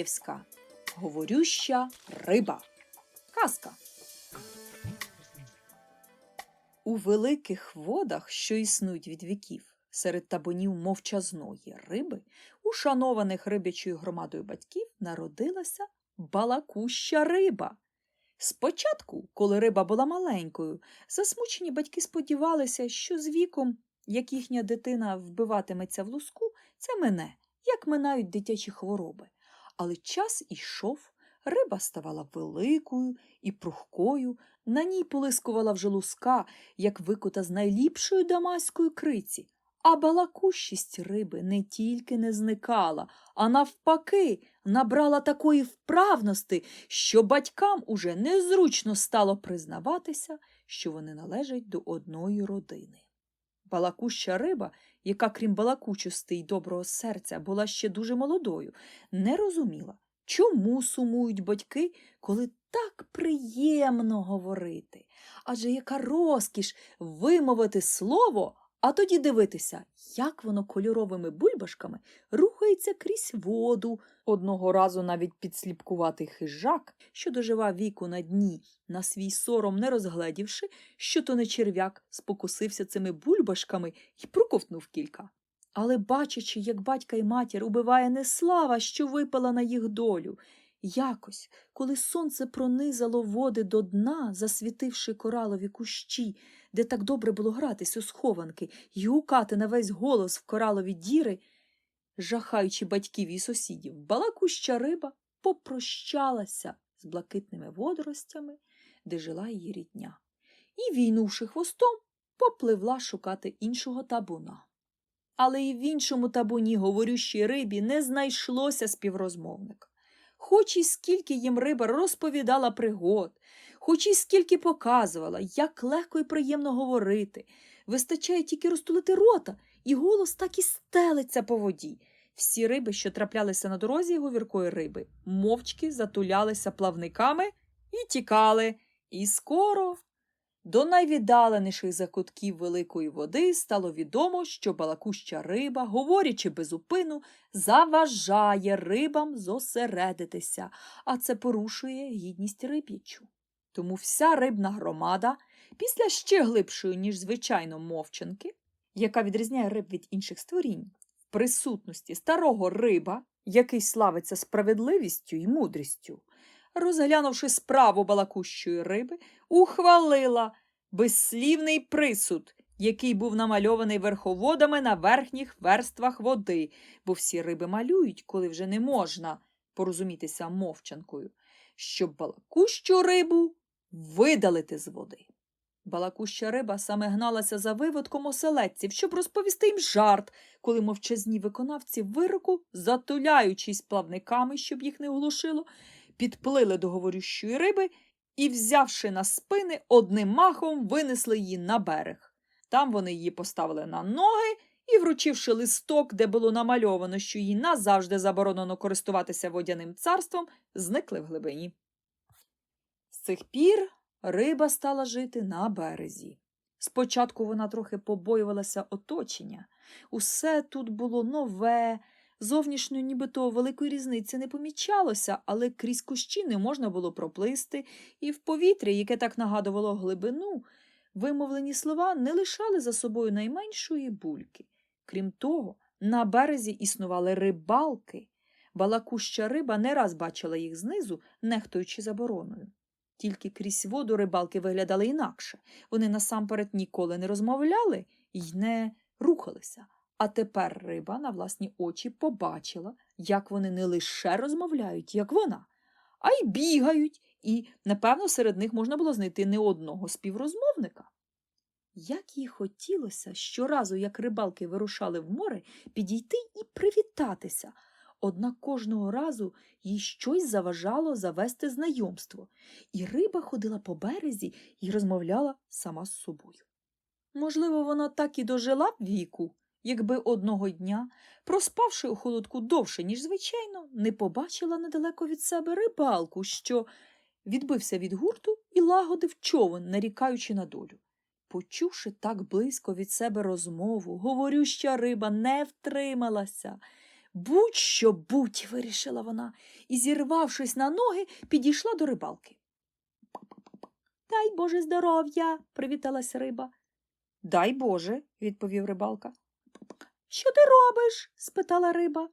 Андреєвська. Говорюща риба. Казка. У великих водах, що існують від віків, серед табунів мовчазної риби, ушанованих рибячою громадою батьків, народилася балакуща риба. Спочатку, коли риба була маленькою, засмучені батьки сподівалися, що з віком, як їхня дитина вбиватиметься в луску, це мине, як минають дитячі хвороби. Але час ішов, риба ставала великою і прухкою, на ній полискувала вже луска, як викута з найліпшої дамаської криці. А балакущість риби не тільки не зникала, а навпаки, набрала такої вправності, що батькам уже незручно стало признаватися, що вони належать до одної родини. Балакуща риба, яка, крім балакучості й доброго серця, була ще дуже молодою, не розуміла, чому сумують батьки, коли так приємно говорити. Адже яка розкіш вимовити слово, а тоді дивитися, як воно кольоровими бульбашками рухається крізь воду. Одного разу навіть підсліпкуватий хижак, що доживав віку на дні, на свій сором не розгледівши, що то не черв'як, спокусився цими бульбашками і проковтнув кілька. Але, бачачи, як батька й матір убиває не слава, що випала на їх долю, якось, коли сонце пронизало води до дна, засвітивши коралові кущі, де так добре було гратись у схованки й гукати на весь голос в коралові діри, жахаючи батьків і сусідів, балакуща риба попрощалася з блакитними водоростями, де жила її рідня, і, війнувши хвостом, попливла шукати іншого табуна. Але і в іншому табуні говорющій рибі не знайшлося співрозмовника. Хоч і скільки їм риба розповідала пригод, хоч і скільки показувала, як легко і приємно говорити, вистачає тільки розтулити рота, і голос так і стелиться по воді. Всі риби, що траплялися на дорозі говіркої риби, мовчки затулялися плавниками і тікали. І скоро до найвіддаленіших закутків великої води стало відомо, що балакуща риба, говорячи безупину, заважає рибам зосередитися, а це порушує гідність риб'ячу. Тому вся рибна громада, після ще глибшої, ніж звичайно, мовчанки, яка відрізняє риб від інших створінь, в присутності старого риба, який славиться справедливістю і мудрістю, розглянувши справу балакущої риби, ухвалила безслівний присуд, який був намальований верховодами на верхніх верствах води, бо всі риби малюють, коли вже не можна порозумітися мовчанкою, щоб балакущу рибу видалити з води. Балакуща риба саме гналася за виводком оселедців, щоб розповісти їм жарт, коли мовчазні виконавці вироку, затуляючись плавниками, щоб їх не оглушило, підплили до говорющої риби і, взявши на спини, одним махом винесли її на берег. Там вони її поставили на ноги і, вручивши листок, де було намальовано, що їй назавжди заборонено користуватися водяним царством, зникли в глибині. З цих пір риба стала жити на березі. Спочатку вона трохи побоювалася оточення. Усе тут було нове, зовнішньо нібито великої різниці не помічалося, але крізь кущі не можна було проплисти, і в повітрі, яке так нагадувало глибину, вимовлені слова не лишали за собою найменшої бульки. Крім того, на березі існували рибалки. Балакуща риба не раз бачила їх знизу, нехтуючи забороною. Тільки крізь воду рибалки виглядали інакше. Вони насамперед ніколи не розмовляли й не рухалися. А тепер риба на власні очі побачила, як вони не лише розмовляють, як вона, а й бігають, і, напевно, серед них можна було знайти не одного співрозмовника. Як їй хотілося щоразу, як рибалки вирушали в море, підійти і привітатися, однак кожного разу їй щось заважало завести знайомство, і риба ходила по березі і розмовляла сама з собою. Можливо, вона так і дожила б віку, якби одного дня, проспавши у холодку довше, ніж звичайно, не побачила недалеко від себе рибалку, що відбився від гурту і лагодив човен, нарікаючи на долю. Почувши так близько від себе розмову, говорюща риба не втрималася. Будь-що будь, вирішила вона, і, зірвавшись на ноги, підійшла до рибалки. Дай Боже здоров'я, привіталась риба. Дай Боже, відповів рибалка. Що ти робиш? спитала риба.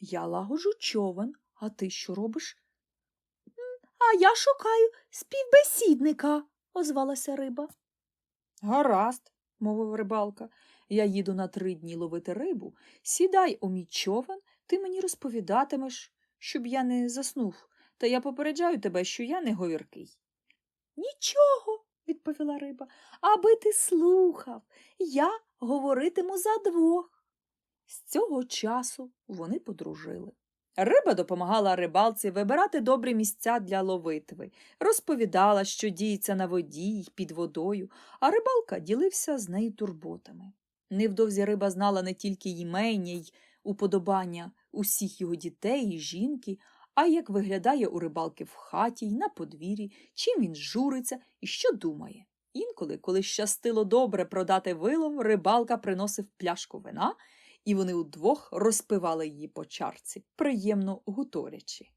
Я лагоджу човен, а ти що робиш? А я шукаю співбесідника, озвалася риба. Гаразд, мовив рибалка. Я їду на три дні ловити рибу. Сідай у мій човен, ти мені розповідатимеш, щоб я не заснув, та я попереджаю тебе, що я не говіркий. Нічого, відповіла риба, аби ти слухав, я говоритиму за двох. З цього часу вони подружили. Риба допомагала рибалці вибирати добрі місця для ловитви, розповідала, що діється на воді й під водою, а рибалка ділився з нею турботами. Невдовзі риба знала не тільки імення й уподобання усіх його дітей і жінки, а як виглядає у рибалки в хаті й на подвір'ї, чим він журиться і що думає. Інколи, коли щастило добре продати вилов, рибалка приносив пляшку вина, і вони удвох розпивали її по чарці, приємно гуторячи.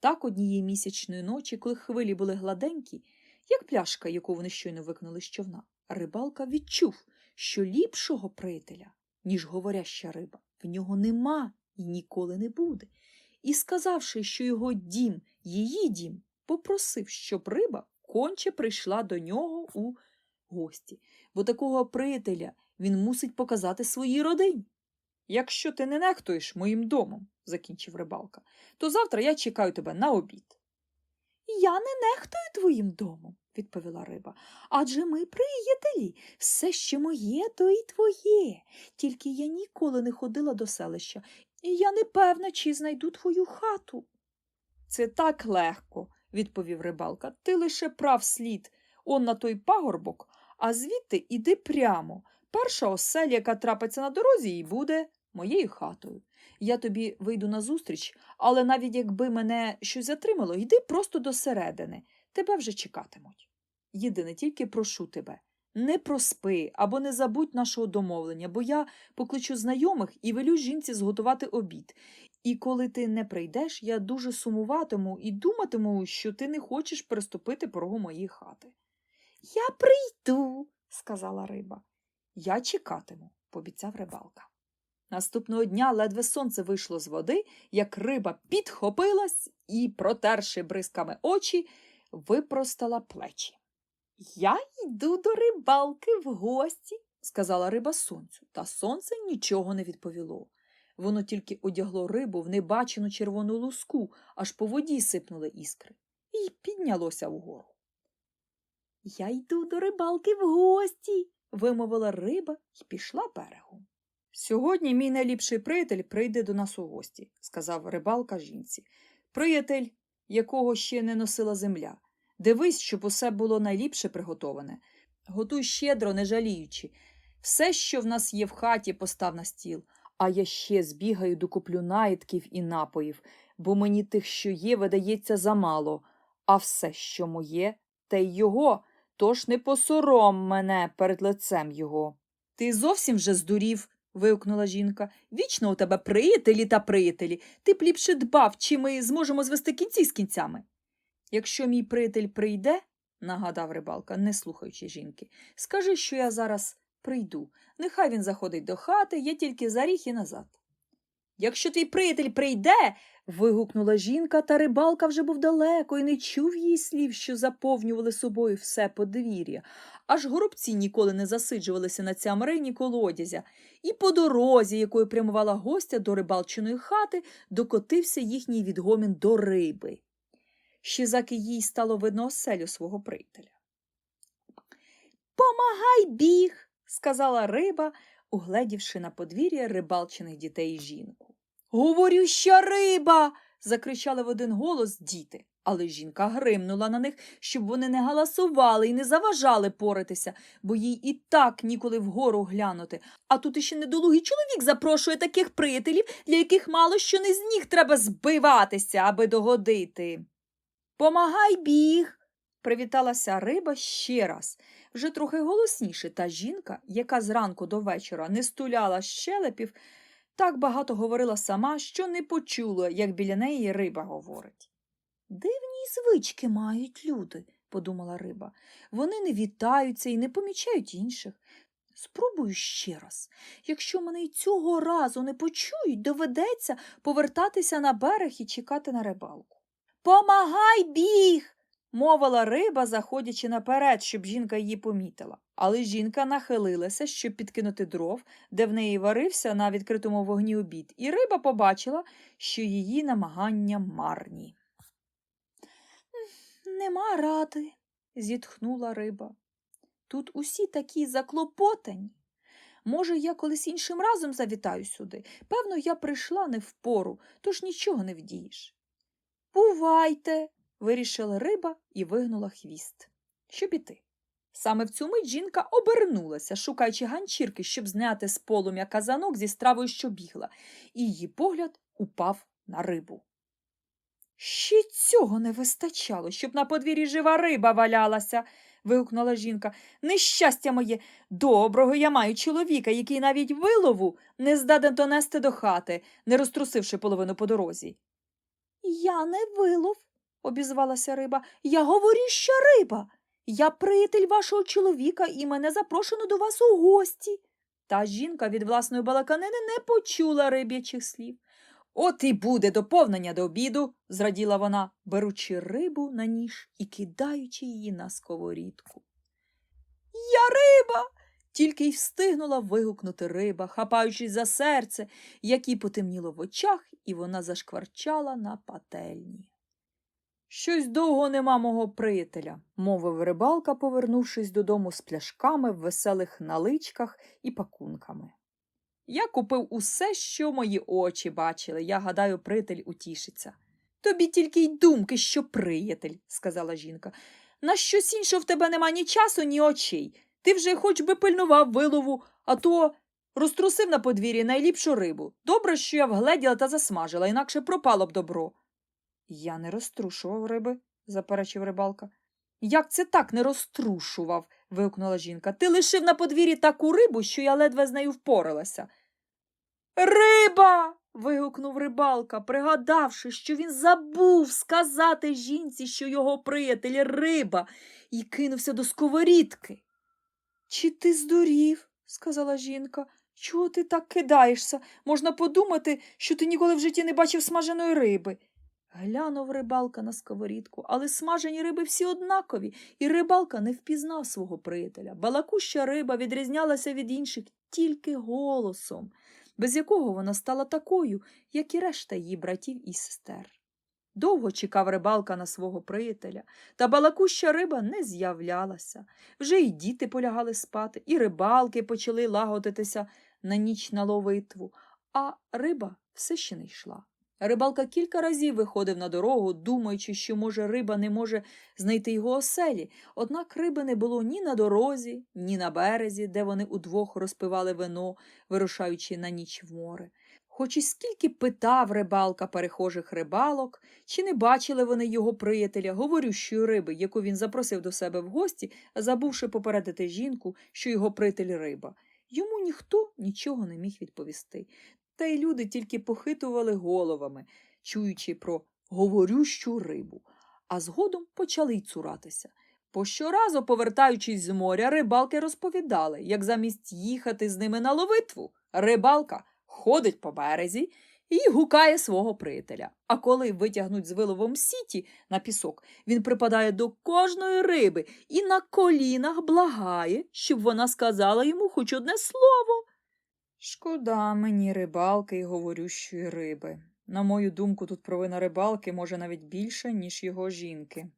Так однієї місячної ночі, коли хвилі були гладенькі, як пляшка, яку вони щойно викнули з човна, рибалка відчув, що ліпшого приятеля, ніж говоряща риба, в нього нема і ніколи не буде. І, сказавши, що його дім, її дім, попросив, щоб риба конче прийшла до нього у гості, бо такого приятеля він мусить показати своїй родині. Якщо ти не нехтуєш моїм домом, закінчив рибалка, то завтра я чекаю тебе на обід. Я не нехтую твоїм домом, відповіла риба. Адже ми приятелі, все, що моє, то і твоє. Тільки я ніколи не ходила до селища, і я не певна, чи знайду твою хату. Це так легко, відповів рибалка. Ти лише прав слід, он на той пагорбок, а звідти іди прямо. Перша оселя, яка трапиться на дорозі, і буде моєю хатою. Я тобі вийду назустріч, але навіть якби мене щось затримало, йди просто до середини. Тебе вже чекатимуть. Єдине, тільки прошу тебе, не проспи або не забудь нашого домовлення, бо я покличу знайомих і велю жінці зготувати обід. І коли ти не прийдеш, я дуже сумуватиму і думатиму, що ти не хочеш переступити порогу моєї хати. Я прийду, сказала риба. Я чекатиму, пообіцяв рибалка. Наступного дня ледве сонце вийшло з води, як риба підхопилась і, протерши бризками очі, випростала плечі. Я йду до рибалки в гості, сказала риба сонцю, та сонце нічого не відповіло. Воно тільки одягло рибу в небачену червону луску, аж по воді сипнули іскри, і піднялося вгору. Я йду до рибалки в гості, вимовила риба і пішла берегом. Сьогодні мій найліпший приятель прийде до нас у гості, сказав рибалка жінці. Приятель, якого ще не носила земля. Дивись, щоб усе було найліпше приготоване. Готуй щедро, не жаліючи. Все, що в нас є в хаті, постав на стіл, а я ще збігаю докуплю наїдків і напоїв, бо мені тих, що є, видається замало, а все, що моє, те й його, тож не посором мене перед лицем його. Ти зовсім вже здурів, вигукнула жінка. Вічно у тебе приятелі та приятелі. Ти б ліпше дбав, чи ми зможемо звести кінці з кінцями. Якщо мій приятель прийде, нагадав рибалка, не слухаючи жінки, скажи, що я зараз прийду. Нехай він заходить до хати, я тільки заріг і назад. Якщо твій приятель прийде. вигукнула жінка, та рибалка вже був далеко і не чув її слів, що заповнювали собою все подвір'я. Аж горобці ніколи не засиджувалися на цямрині колодязя, і по дорозі, якою прямувала гостя до рибалчиної хати, докотився їхній відгомін до риби. Ще заки їй стало видно оселю свого приятеля. Помагай біг, сказала риба, угледівши на подвір'я рибалчиних дітей і жінку. Говорю, що риба. закричали в один голос діти. Але жінка гримнула на них, щоб вони не галасували і не заважали поритися, бо їй і так ніколи вгору глянути. А тут іще недолугий чоловік запрошує таких приятелів, для яких мало що не з ніг треба збиватися, аби догодити. Помагай біг. привіталася риба ще раз, вже трохи голосніше, та жінка, яка зранку до вечора не стуляла щелепів, так багато говорила сама, що не почула, як біля неї риба говорить. Дивні звички мають люди, подумала риба. Вони не вітаються і не помічають інших. Спробую ще раз. Якщо мене й цього разу не почують, доведеться повертатися на берег і чекати на рибалку. Помагай біг. Мовила риба, заходячи наперед, щоб жінка її помітила. Але жінка нахилилася, щоб підкинути дров, де в неї варився на відкритому вогні обід, і риба побачила, що її намагання марні. Нема ради, зітхнула риба. Тут усі такі заклопотані. Може, я колись іншим разом завітаю сюди. Певно, я прийшла не впору, тож нічого не вдієш. Бувайте, вирішила риба і вигнула хвіст. Щоб іти. Саме в цю мить жінка обернулася, шукаючи ганчірки, щоб зняти з полум'я казанок зі стравою, що бігла, і її погляд упав на рибу. Ще цього не вистачало, щоб на подвір'ї жива риба валялася, вигукнула жінка. Нещастя моє, доброго я маю чоловіка, який навіть вилову не здатен донести до хати, не розтрусивши половину по дорозі. Я не вилов, обізвалася риба. Я говорюща риба. Я приятель вашого чоловіка і мене запрошено до вас у гості. Та жінка від власної балаканини не почула риб'ячих слів. От і буде доповнення до обіду, зраділа вона, беручи рибу на ніж і кидаючи її на сковорідку. Я риба. Тільки й встигнула вигукнути риба, хапаючись за серце, якій потемніло в очах, і вона зашкварчала на пательні. Щось довго нема мого приятеля, мовив рибалка, повернувшись додому з пляшками в веселих наличках і пакунками. Я купив усе, що мої очі бачили. Я гадаю, приятель утішиться. Тобі тільки й думки, що приятель, сказала жінка. На щось інше в тебе нема ні часу, ні очей. Ти вже хоч би пильнував вилову, а то розтрусив на подвір'ї найліпшу рибу. Добре, що я вгледіла та засмажила, інакше пропало б добро. Я не розтрушував риби, заперечив рибалка. Як це так не розтрушував? вигукнула жінка. Ти лишив на подвір'ї таку рибу, що я ледве з нею впоралася. Риба. вигукнув рибалка, пригадавши, що він забув сказати жінці, що його приятель риба, і кинувся до сковорідки. Чи ти здурів? сказала жінка. Чого ти так кидаєшся? Можна подумати, що ти ніколи в житті не бачив смаженої риби. Глянув рибалка на сковорідку, але смажені риби всі однакові, і рибалка не впізнав свого приятеля. Балакуща риба відрізнялася від інших тільки голосом, без якого вона стала такою, як і решта її братів і сестер. Довго чекав рибалка на свого приятеля, та балакуща риба не з'являлася. Вже й діти полягали спати, і рибалки почали лагодитися на ніч на ловитву, а риба все ще не йшла. Рибалка кілька разів виходив на дорогу, думаючи, що, може, риба не може знайти його оселі, однак риби не було ні на дорозі, ні на березі, де вони удвох розпивали вино, вирушаючи на ніч в море. Хоч і скільки питав рибалка перехожих рибалок, чи не бачили вони його приятеля, говорющої риби, яку він запросив до себе в гості, забувши попередити жінку, що його приятель риба. Йому ніхто нічого не міг відповісти. Та й люди тільки похитували головами, чуючи про говорющу рибу, а згодом почали й цуратися. По щоразу, повертаючись з моря, рибалки розповідали, як замість їхати з ними на ловитву, рибалка ходить по березі і гукає свого приятеля. А коли витягнуть з виловом сіті на пісок, він припадає до кожної риби і на колінах благає, щоб вона сказала йому хоч одне слово. Шкода мені рибалки і говорющої риби. На мою думку, тут провина рибалки може навіть більша, ніж його жінки.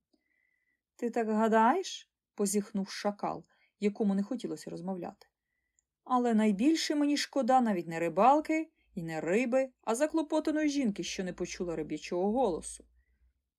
Ти так гадаєш? позіхнув шакал, якому не хотілося розмовляти. Але найбільше мені шкода навіть не рибалки і не риби, а заклопотаної жінки, що не почула риб'ячого голосу.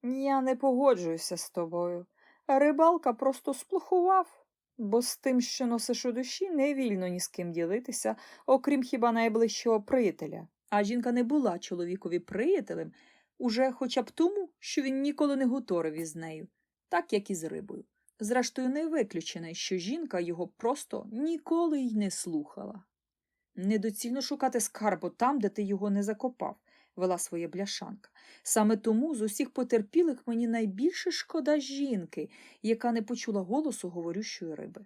Я не погоджуюся з тобою. Рибалка просто сплохував, бо з тим, що носиш у душі, не вільно ні з ким ділитися, окрім хіба найближчого приятеля. А жінка не була чоловікові приятелем уже хоча б тому, що він ніколи не гуторив із нею, так як і з рибою. Зрештою, не виключене, що жінка його просто ніколи й не слухала. Недоцільно шукати скарбу там, де ти його не закопав, вела своє бляшанка. Саме тому з усіх потерпілих мені найбільше шкода жінки, яка не почула голосу говорющої риби.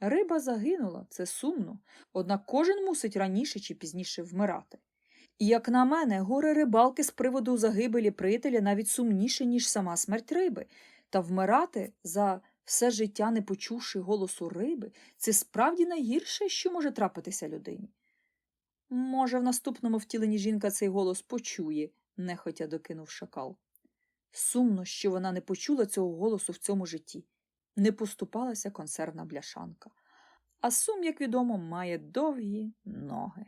Риба загинула, це сумно, однак кожен мусить раніше чи пізніше вмирати. І, як на мене, горе рибалки з приводу загибелі приятеля навіть сумніше, ніж сама смерть риби, та вмирати за все життя, не почувши голосу риби, це справді найгірше, що може трапитися людині. Може, в наступному втіленні жінка цей голос почує, нехотя докинув шакал. Сумно, що вона не почула цього голосу в цьому житті. Не поступалася консервна бляшанка. А сум, як відомо, має довгі ноги.